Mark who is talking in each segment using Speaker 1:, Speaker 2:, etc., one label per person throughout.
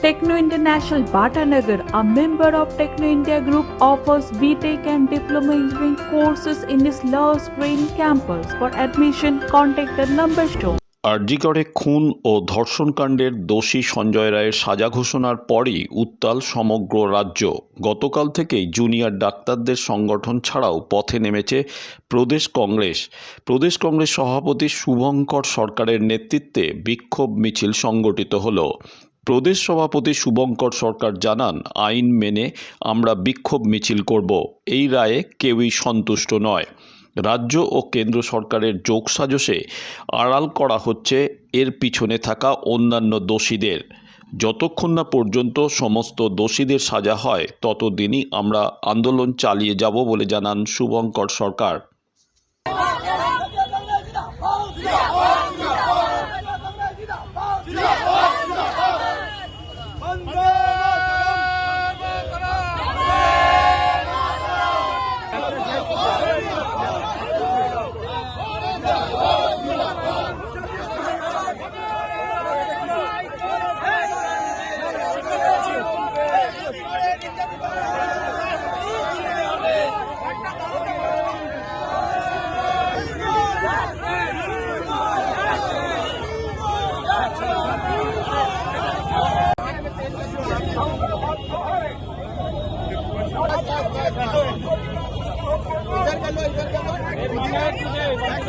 Speaker 1: Techno International Bhatanagar, a member of Techno India Group, offers BTEC and Diploma Engineering courses in its Love Green campus. For admission, contact the number shown.
Speaker 2: আরজিকরে খুন ও ধর্ষণকাণ্ডের দোষী সঞ্জয় রায়ের সাজা ঘোষণার পরই উত্তাল সমগ্র রাজ্য গতকাল থেকেই জুনিয়র ডাক্তারদের সংগঠন ছাড়াও পথে নেমেছে প্রদেশ কংগ্রেস প্রদেশ কংগ্রেস সভাপতি শুভঙ্কর সরকারের নেতৃত্বে বিক্ষোভ মিছিল সংগঠিত হলো প্রদেশ সভাপতি শুভঙ্কর সরকার জানান, আইন মেনে আমরা বিক্ষোভ মিছিল করব। এই রায়ে কেউই সন্তুষ্ট নয়। রাজ্য ও কেন্দ্র সরকারের যোগসাজশে আড়াল করা হচ্ছে এর পিছনে থাকা অন্যান্য দোষীদের। যতক্ষণ না পর্যন্ত সমস্ত দোষীদের সাজা হয়, ততদিনই আমরা আন্দোলন চালিয়ে যাব বলে জানান শুভঙ্কর সরকার।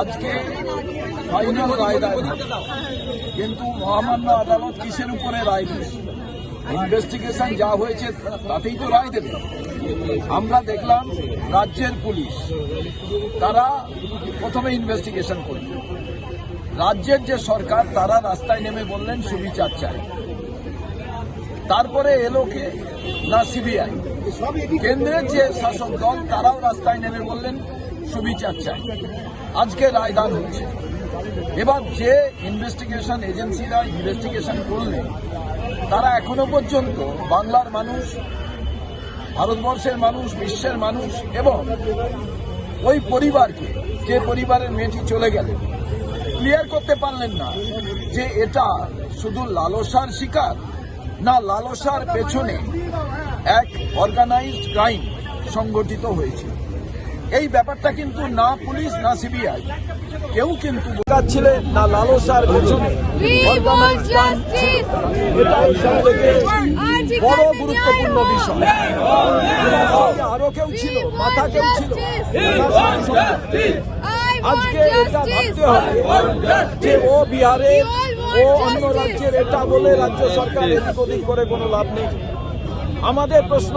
Speaker 3: আজকে ফাইনাল রায় দেয়। কিন্তু মহামান্য আদালত কিসের উপরে রায় দেবে? ইনভেস্টিগেশন যা হয়েছে, তাতেই তো রায় দেবে। আমরা দেখলাম রাজ্যের পুলিশ, তারা প্রথমে ইনভেস্টিগেশন করল। রাজ্যের যে সরকার, তারা রাস্তায় নেমে বললেন, সুবিচার চায় তারপরে এলো কে? না, সিবিআই। কেন্দ্রের যে শাসক দল, তারাও রাস্তায় নেমে বললেন সুবিচার চাই। আজকে রায়দান হচ্ছে। এবার যে ইনভেস্টিগেশন এজেন্সিরা ইনভেস্টিগেশন করলেন তারা এখনও পর্যন্ত বাংলার মানুষ, ভারতবর্ষের মানুষ, বিশ্বের মানুষ এবং ওই পরিবারকে, যে পরিবারের মেয়েটি চলে গেলেন ক্লিয়ার করতে পারলেন না যে এটা শুধু লালসার শিকার না, লালসার পেছনে এক অর্গানাইজড ক্রাইম সংগঠিত হয়েছে। এই ব্যাপারটা কিন্তু না পুলিশ না সিবিআই। কেউ কিন্তু বোঝাচ্ছিলেন না লালসার পেছনে। এটাই সবথেকে বড় গুরুত্বপূর্ণ বিষয়। আরও কেউ ছিল মাথা কেউ ছিল। আজকে এটা ভাবতে হবে যে ও বিহারে ও অন্য রাজ্যের এটা বলে রাজ্য সরকার এদিক ওদিক করে কোনো লাভ নেই। আমাদের প্রশ্ন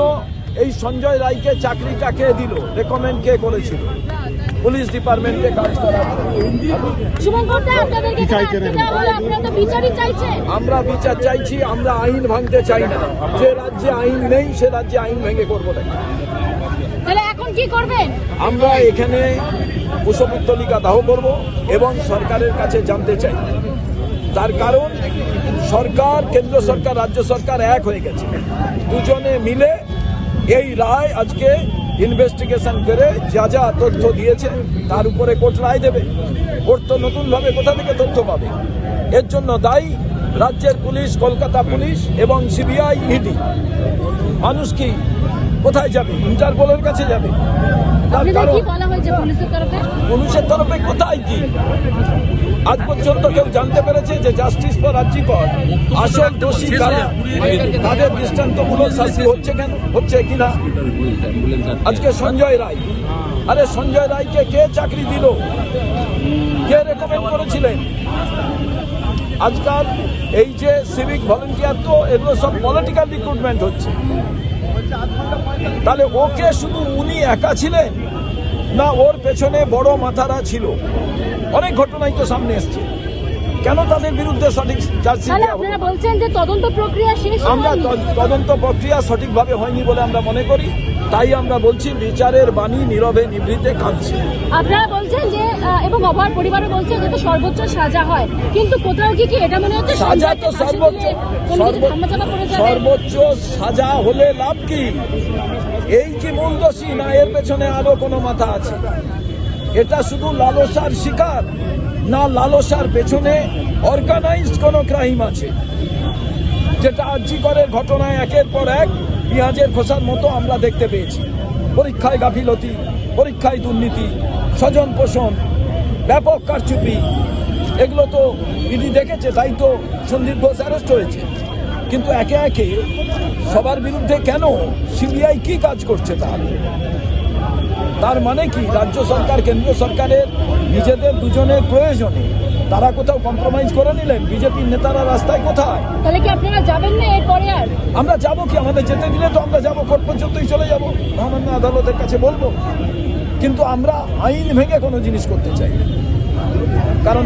Speaker 3: এই সঞ্জয় রায়কে চাকরিটা কে দিল? রেকমেন্ড কে করেছিল? পুলিশ ডিপার্টমেন্টে আমরা বিচার চাইছি আমরা আইন ভাঙতে চাই না। যে রাজ্যে আইন নেই সে রাজ্যে আইন ভেঙে করব না।
Speaker 4: তাহলে এখন কি করবেন?
Speaker 3: আমরা এখানে কুশপুত্তলিকা দাহ করব এবং সরকারের কাছে জানতে চাই। তার কারণ সরকার কেন্দ্র সরকার রাজ্য সরকার এক হয়ে গেছে। দুজনে মিলে এই রায় আজকে ইনভেস্টিগেশন করে যা যা তথ্য দিয়েছে তার উপরে কোর্ট রায় দেবে। কোর্ট তো নতুনভাবে কোথা থেকে তথ্য পাবে? এর জন্য দায়ী রাজ্যের পুলিশ, কলকাতা পুলিশ এবং সিবিআই, ইডি। মানুষ কি কোথায় যাবে? ইন্টারপোলের কাছে যাবে?
Speaker 4: পুলিশের তরফে?
Speaker 3: কোথায় কি? আজ পর্যন্ত কেউ জানতে পেরেছে যে জাস্টিস ফর রাজ্যিকর আসল দোষী কারা? তাদের দৃষ্টান্তমূলক শাস্তি হচ্ছে কেন? হচ্ছে কিনা? আজকে সঞ্জয় রায়। আরে সঞ্জয় রায়কে কে চাকরি দিল? কে রেকমেন্ড করেছিলেন? আজকাল এই যে সিভিক ভলেন্টিয়ার তো এগুলো সব পলিটিক্যাল রিক্রুটমেন্ট হচ্ছে। তাহলে ওকে শুধু উনি একা ছিলেন? না ওর পেছনে বড় মাথারা ছিল? অনেক ঘটনাই তো সামনে এসছে। কেন তাদের বিরুদ্ধে সঠিক?
Speaker 4: আপনারা বলছেন যে তদন্ত প্রক্রিয়া শেষ
Speaker 3: আমরা তদন্ত প্রক্রিয়া সঠিকভাবে হয়নি বলে আমরা মনে করি। তাই আমরা বলছি বিচারের বাণী নীরবে নিভৃতে কাঁদছে।
Speaker 4: আপনারা বলছেন যে এবং অভয় পরিবারও বলছে যাতে সর্বোচ্চ সাজা হয়। কিন্তু কোথাও কি কি এটা মনে হচ্ছে
Speaker 3: সাজা তো সর্বোচ্চ? সর্বোচ্চ সাজা হলে লাভ কি? এই কি মূল দোষী না এর পেছনে আরও কোনো মাথা আছে। এটা শুধু লালসার শিকার না লালসার পেছনে অর্গানাইজড কোনো ক্রাইম আছে। যেটা আর্যিকরের ঘটনায় একের পর এক পেঁয়াজের খোসার মতো আমরা দেখতে পেয়েছি। পরীক্ষায় গাফিলতি, পরীক্ষায় দুর্নীতি, স্বজন পোষণ, ব্যাপক কারচুপি, এগুলো তো ইডি দেখেছে, তাই তো সন্দীপ ঘোষ অ্যারেস্ট হয়েছে। কিন্তু একে একে সবার বিরুদ্ধে কেন সিবিআই কি কাজ করছে তার তার মানে কি? রাজ্য সরকার কেন্দ্রীয় সরকারের নিজেদের দুজনের প্রয়োজনে তারা কোথাও কম্প্রোমাইজ করে নিলেন? বিজেপির নেতারা রাস্তায় কোথায়?
Speaker 4: তাহলে কি আপনারা যাবেন না এরপরে আর?
Speaker 3: আমরা যাব কি? আমাদের যেতে দিলে তো আমরা যাব কোর্ট পর্যন্তই চলে যাব। মহামান্য আদালতের কাছে বলব। কিন্তু আমরা আইন ভেঙে কোনো জিনিস করতে চাই কারণ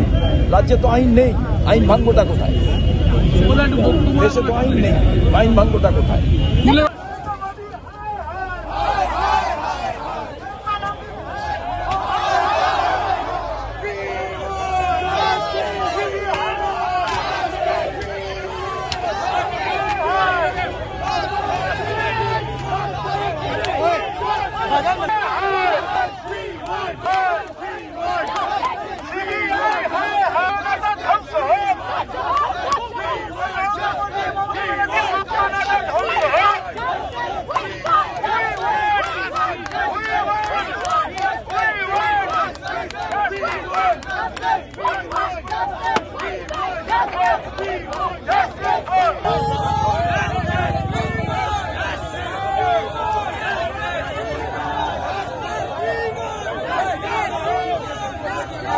Speaker 3: রাজ্যে তো আইন নেই। আইন ভাঙ্গটা কোথায়? দেশে তো আইন নেই। আইন ভাঙ্গটা কোথায়?